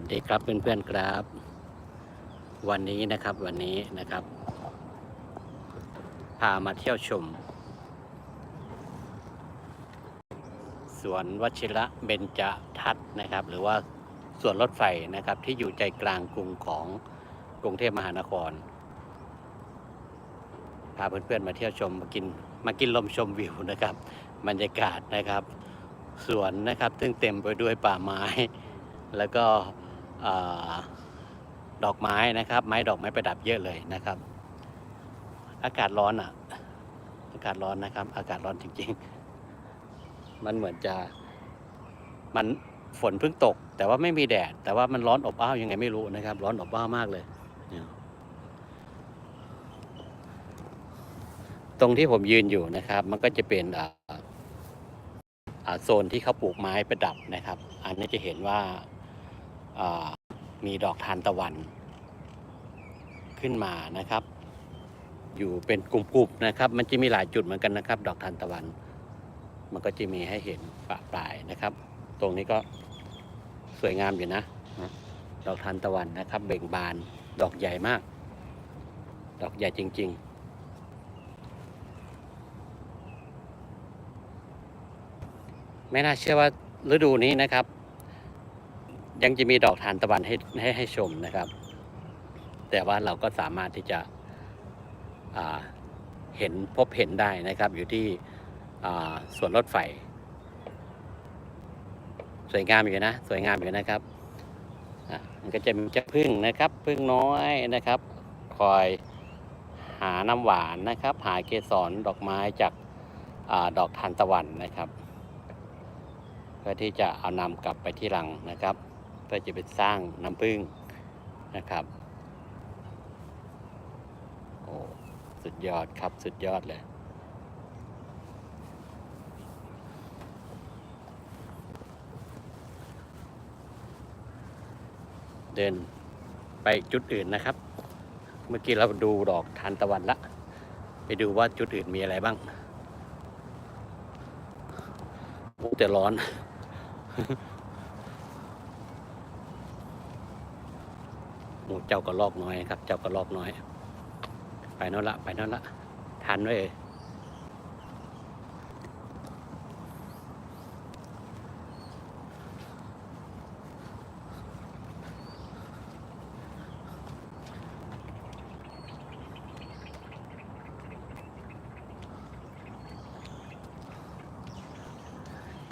วัสดีครับเพื่อนๆครับ วันนี้นะครับวันนี้นะครับ พามาเที่ยวชม สวนวชิระเบญจทัศน์นะครับ หรือว่าสวนรถไฟนะครับ ที่อยู่ใจกลางกรุงของกรุงเทพมหานคร พาเพื่อนๆมาเที่ยวชมมากินมากินลมชมวิวนะครับ บรรยากาศนะครับสวนนะครับ ซึ่งเต็มไปด้วยป่าไม้ แล้วก็ ดอกไม้นะครับ ไม้ดอกไม้ประดับเยอะเลยนะครับ อากาศร้อนอะ อากาศร้อนนะครับ อากาศร้อนจริง ๆ มันเหมือนจะมันฝนเพิ่งตก แต่ว่าไม่มีแดด แต่ว่ามันร้อนอบอ้าวยังไงไม่รู้นะครับ ร้อนอบอ้าวมากเลยตรงที่ผมยืนอยู่นะครับ มันก็จะเป็นโซนที่เขาปลูกไม้ประดับนะครับ อันนี้จะเห็นว่า มีดอกทานตะวันขึ้นมานะครับ อยู่เป็นกลุ่มๆนะครับ มันจะมีหลายจุดเหมือนกันนะครับ ดอกทานตะวัน มันก็จะมีให้เห็นปะปลายนะครับ ตรงนี้ก็สวยงามอยู่นะ ดอกทานตะวันนะครับ เบ่งบานดอกใหญ่มาก ดอกใหญ่จริง ๆไม่น่าเชื่อว่าฤดูนี้นะครับ ยังจะมีดอกทานตะวันให้ให้ให้ชมนะครับ แต่ว่าเราก็สามารถที่จะเห็นพบเห็นได้นะครับ อยู่ที่อ่าสวนรถไฟ สวยงามอยู่นะ สวยงามอยู่นะครับมันก็จะมีเจ้าพึ่งนะครับพึ่งน้อยนะครับ คอยหาน้ำหวานนะครับ หาเกสรดอกไม้จากอาดอกทานตะวันนะครับ เพื่อที่จะเอานำกลับไปที่รังนะครับ เพื่อจะไปสร้างน้ำผึ้งนะครับโอ้สุดยอดครับสุดยอดเลยเดินไปจุดอื่นนะครับ เมื่อกี้เราดูดอกทานตะวันละ ไปดูว่าจุดอื่นมีอะไรบ้างโอ้แต่ร้อน หมู เจ้าก็ลอกน้อยครับ เจ้าก็ลอกน้อย ไปนั่นละ ไปนั่นละ ทันไว้เอ่ย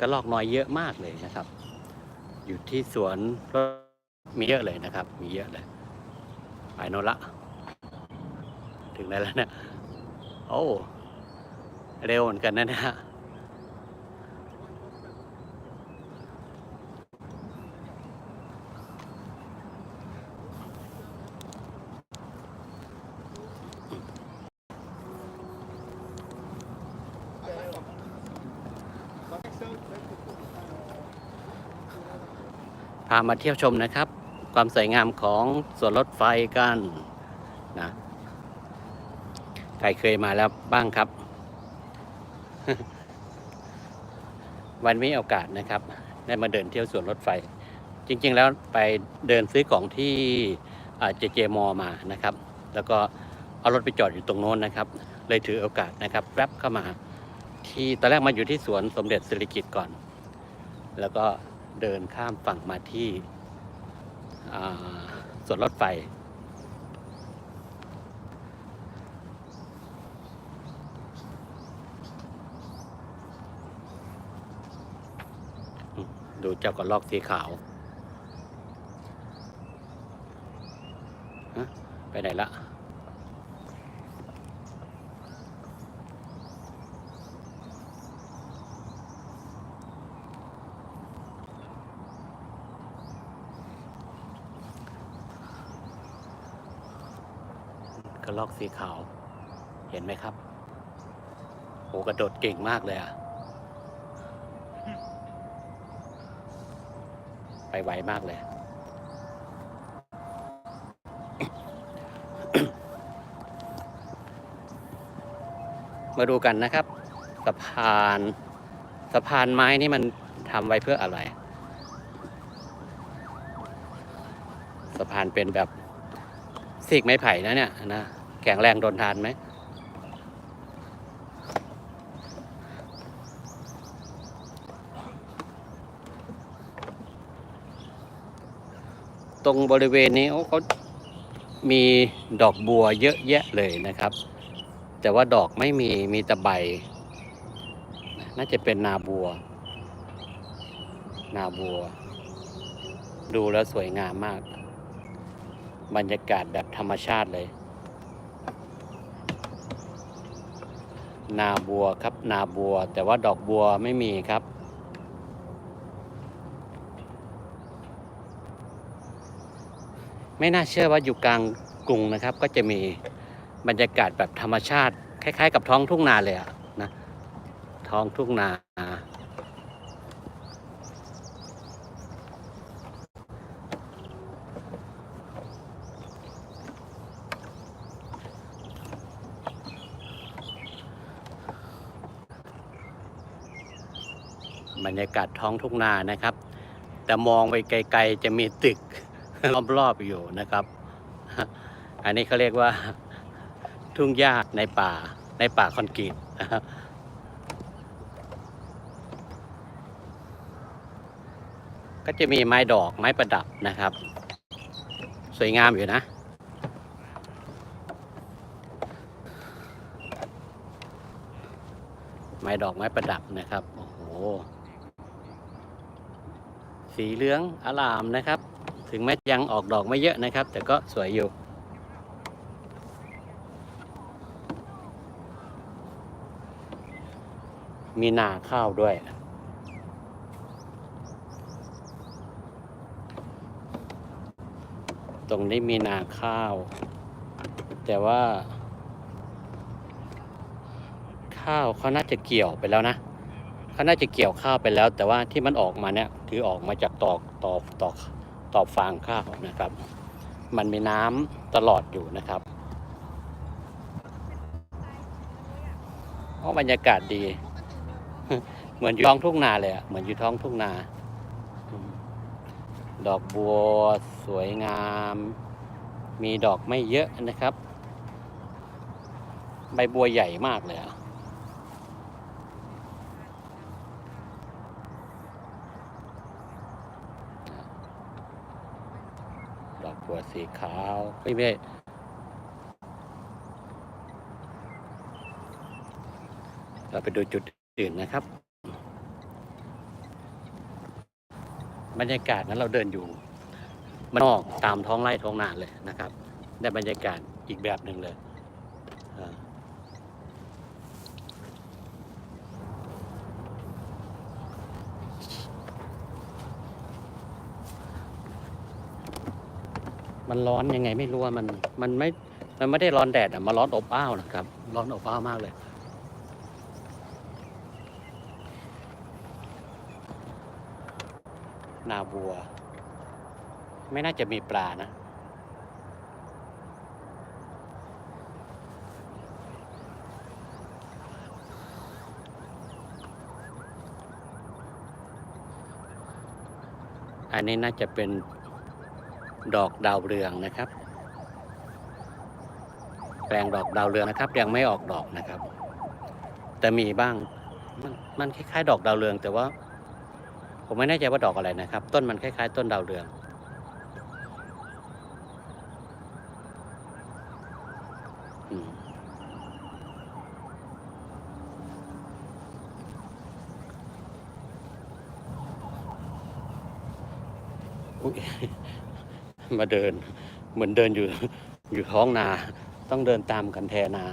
กระลอกน้อยเยอะมากเลยนะครับ อยู่ที่สวนก็มีเยอะเลยนะครับ มีเยอะเลย ไปโน่นละ ถึงไหนแล้วเนี่ย โอ้เร็วเหมือนกันนะเนี่ยพามาเที่ยวชมนะครับ ความสวยงามของสวนรถไฟกันนะใครเคยมาแล้วบ้างครับ วันนี้โอกาสนะครับ ได้มาเดินเที่ยวสวนรถไฟ จริง ๆ แล้วไปเดินซื้อของที่เจเจมอมานะครับ แล้วก็เอารถไปจอดอยู่ตรงโน้นนะครับ เลยถือโอกาสนะครับแวบเข้ามา ที่ตอนแรกมาอยู่ที่สวนสมเด็จสิริกิติ์ก่อน แล้วก็เดินข้ามฝั่งมาที่ ส่วนรถไฟ ดูเจ้ากระลอกสีขาว ไปไหนละ กระลอกสีขาว เห็นไหมครับโหกระโดดเก่งมากเลยอะไปไวมากเลย มาดูกันนะครับ สะพานสะพานไม้นี่มันทำไว้เพื่ออะไร สะพานเป็นแบบซีกไม้ไผ่นะเนี่ยนะ แข็งแรงทนทานไหมตรงบริเวณนี้เขามีดอกบัวเยอะแยะเลยนะครับ แต่ว่าดอกไม่มีมีแต่ใบ น่าจะเป็นนาบัว นาบัว ดูแล้วสวยงามมาก บรรยากาศแบบธรรมชาติเลย นาบัวครับ นาบัว แต่ว่าดอกบัวไม่มีครับ ไม่น่าเชื่อว่าอยู่กลางกรุงนะครับ ก็จะมีบรรยากาศแบบธรรมชาติ คล้าย ๆ กับท้องทุ่งนาเลยอะนะท้องทุ่งนา บรรยากาศท้องทุ่งนานะครับ แต่มองไปไกลๆจะมีตึกรอบๆอยู่นะครับ อันนี้เขาเรียกว่าทุ่งหญ้าในป่าในป่าคอนกรีตนะครับก็จะมีไม้ดอกไม้ประดับนะครับ สวยงามอยู่นะ ไม้ดอกไม้ประดับนะครับ โอ้โห สีเหลืองอลามนะครับ ถึงแม้ยังออกดอกไม่เยอะนะครับ แต่ก็สวยอยู่มีนาข้าวด้วย ตรงนี้มีนาข้าว แต่ว่า ข้าวเขาน่าจะเกี่ยวไปแล้วนะเขาน่าจะเกี่ยวข้าวไปแล้ว แต่ว่าที่มันออกมาเนี่ย คือออกมาจากตอกตอกตอกตอกฟางข้าวนะครับ มันมีน้ำตลอดอยู่นะครับเพราะบรรยากาศดี เหมือนอยู่ท้องทุ่งนาเลยอะเหมือนอยู่ท้องทุ่งนา ดอกบัวสวยงาม มีดอกไม่เยอะนะครับ ใบบัวใหญ่มากเลยอะดอกบัว สีขาวไม่เม่เราไปดูจุดอื่นนะครับ บรรยากาศนั้นเราเดินอยู่มันนอกตามท้องไร่ท้องนาเลยนะครับ ได้บรรยากาศอีกแบบหนึ่งเลยอ่า มันร้อนยังไงไม่รู้ว่ามันมันไม่มันไม่ได้ร้อนแดดอะมันร้อนอบอ้าวนะครับ ร้อนอบอ้าวมากเลย นาบัว ไม่น่าจะมีปลานะอันนี้น่าจะเป็น ดอกดาวเรืองนะครับ แปลงดอกดาวเรืองนะครับ ยังไม่ออกดอกนะครับ แต่มีบ้างมันมันคล้ายๆ ดอกดาวเรือง แต่ว่า ผมไม่แน่ใจว่าดอกอะไรนะครับ ต้นมันคล้ายๆ ต้นดาวเรืองอื มาเดิน เหมือนเดินอยู่อยู่ท้องนา ต้องเดินตามกันแทนา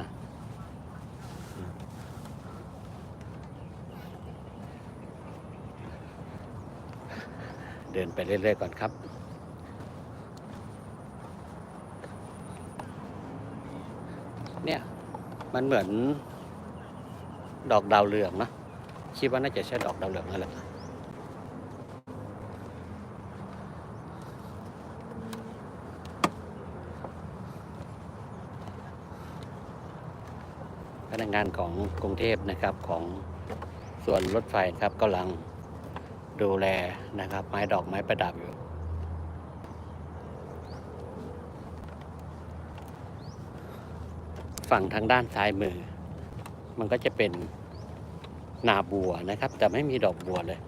เดินไปเรื่อยๆก่อนครับเนี่ยมันเหมือนดอกดาวเรืองนะคิดว่าน่าจะใช่ดอกดาวเรืองนั่นแหละ ด้านของกรุงเทพนะครับของส่วนรถไฟครับกำลังดูแลนะครับ ไม้ดอกไม้ประดับอยู่ฝั่งทางด้านซ้ายมือ มันก็จะเป็นนาบัวนะครับ แต่ไม่มีดอกบัวเลย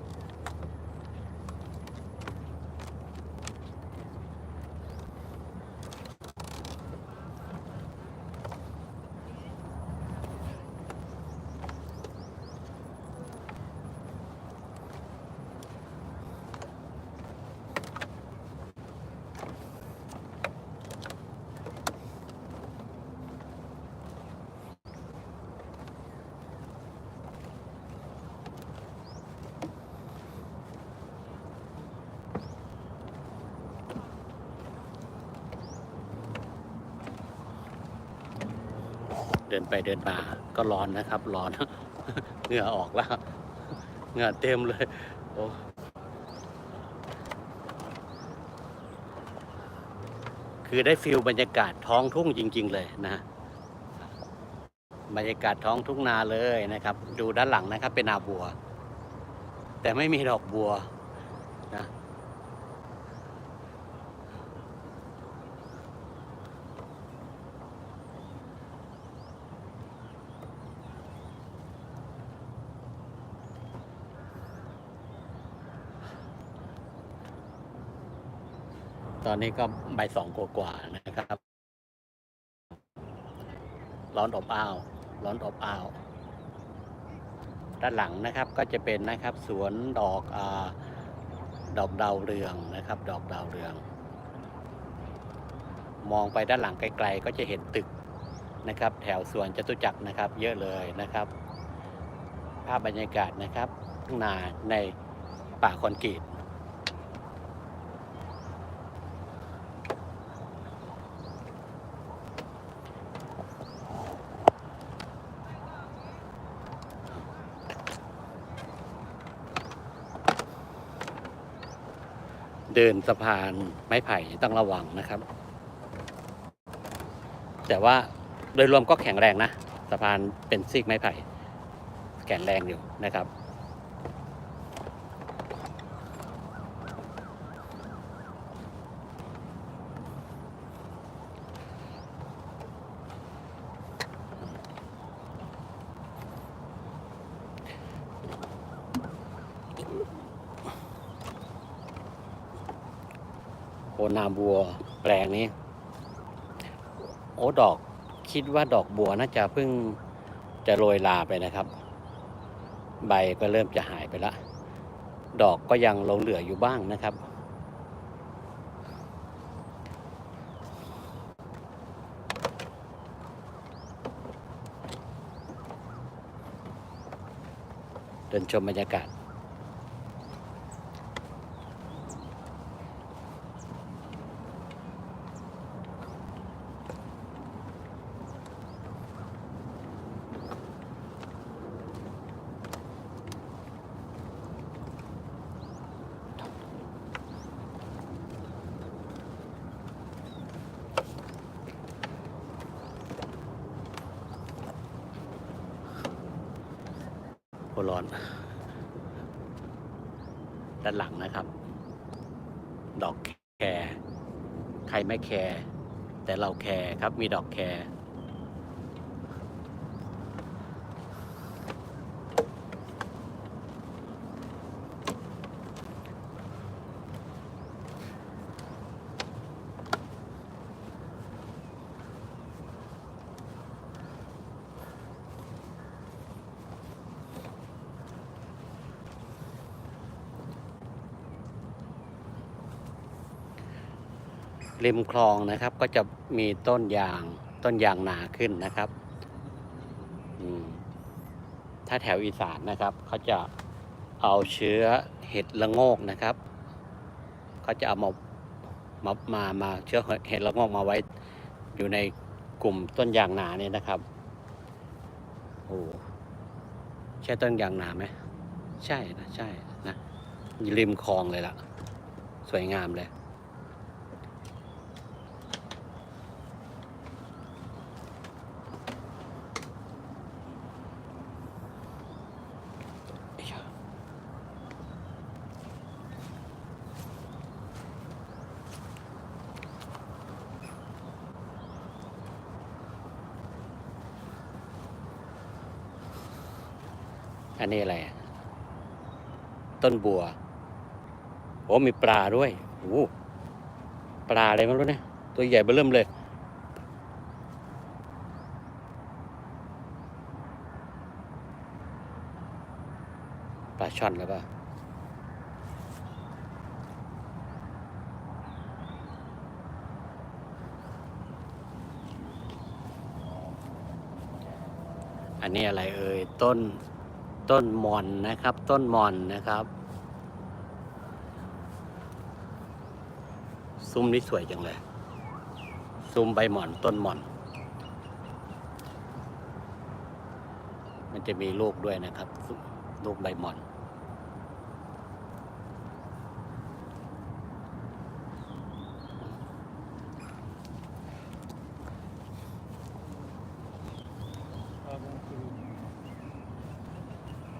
ดินไปเดินมาก็ร้อนนะครับ ร้อนเหงื่อออกแล้วเหงื่อเต็มเลย โอ้คือได้ฟิลบรรยากาศท้องทุ่งจริง ๆ เลยนะ บรรยากาศท้องทุ่งนาเลยนะครับ ดูด้านหลังนะครับ เป็นนาบัว แต่ไม่มีดอกบัว อนนี้ก็ใบสองกว่าๆนะครับ ร้อนอบอ้าว ร้อนอบอ้าว ด้านหลังนะครับก็จะเป็นนะครับสวนดอกอดอกดาวเรืองนะครับ ดอกดาวเรือง มองไปด้านหลังไกลๆ ก็จะเห็นตึกนะครับ แถวสวนจตุจักรนะครับ เยอะเลยนะครับ ภาพบรรยากาศนะครับทุ่งนาในป่าคอนกรีต เดินสะพานไม้ไผ่ต้องระวังนะครับ แต่ว่าโดยรวมก็แข็งแรงนะ สะพานเป็นซีกไม้ไผ่ แข็งแรงอยู่นะครับ นาบัวแปลงนี้ โอ้ดอกคิดว่าดอกบัวน่าจะเพิ่งจะโรยลาไปนะครับ ใบก็เริ่มจะหายไปละ ดอกก็ยังหลงเหลืออยู่บ้างนะครับเดินชมบรรยากาศ ร้อน ด้านหลังนะครับ ดอกแคร์ใครไม่แคร์แต่เราแคร์ครับมีดอกแคร์ ริมคลองนะครับ ก็จะมีต้นยางต้นยางนาขึ้นนะครับถ้าแถวอีสานนะครับเขาจะเอาเชื้อเห็ดละโงกนะครับเขาจะเอามามามามาเชื้อเห็ดละโงกมาไว้อยู่ในกลุ่มต้นยางนาเนี่ยนะครับโอ้ใช่ต้นยางนาไหมใช่นะใช่นะริมคลองเลยล่ะ สวยงามเลย อ อันนี้อะไรต้นบัวโอ้มีปลาด้วยโอ้ปลาอะไรไม่รู้เนี่ยตัวใหญ่เบ้อเริ่มเลย ปลาช่อนแล้วป่ะอันนี้อะไรเอ่ยต้น ต้นมอนนะครับ ต้นมอนนะครับ ซุ้มนี้สวยจังเลย ซุ้มใบหมอนต้นหมอน มันจะมีลูกด้วยนะครับ ลูกใบหมอน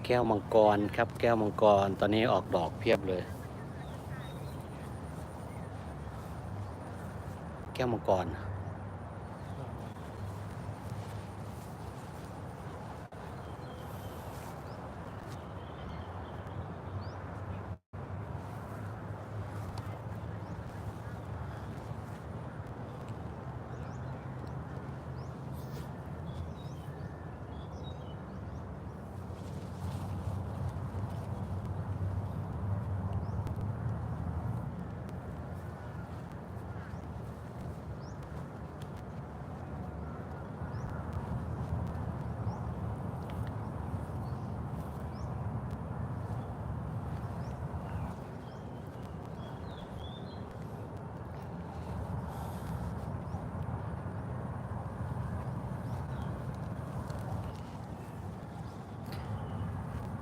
แก้วมังกรครับ แก้วมังกรตอนนี้ออกดอกเพียบเลย แก้วมังกร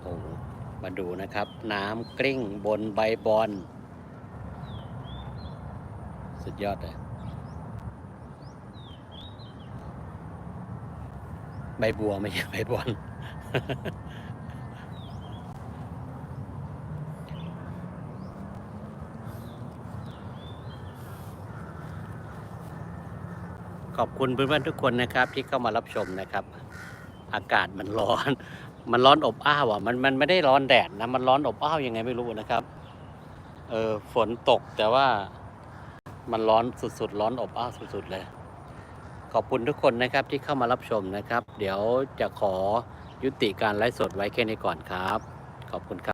โอ้โห มาดูนะครับ น้ำกลิ้งบนใบบอนสุดยอดเลยใบบัวไม่ใช่ใบบอนขอบคุณเพื่อนๆทุกคนนะครับที่เข้ามารับชมนะครับ อากาศมันร้อน มันร้อนอบอ้าวอะมันมันไม่ได้ร้อนแดดนะมันร้อนอบอ้าวยังไงไม่รู้นะครับ เออฝนตกแต่ว่ามันร้อนสุดๆ ร้อนอบอ้าวสุดๆเลย ขอบคุณทุกคนนะครับที่เข้ามารับชมนะครับ เดี๋ยวจะขอยุติการไลฟ์สดไว้แค่นี้ก่อนครับ ขอบคุณครับ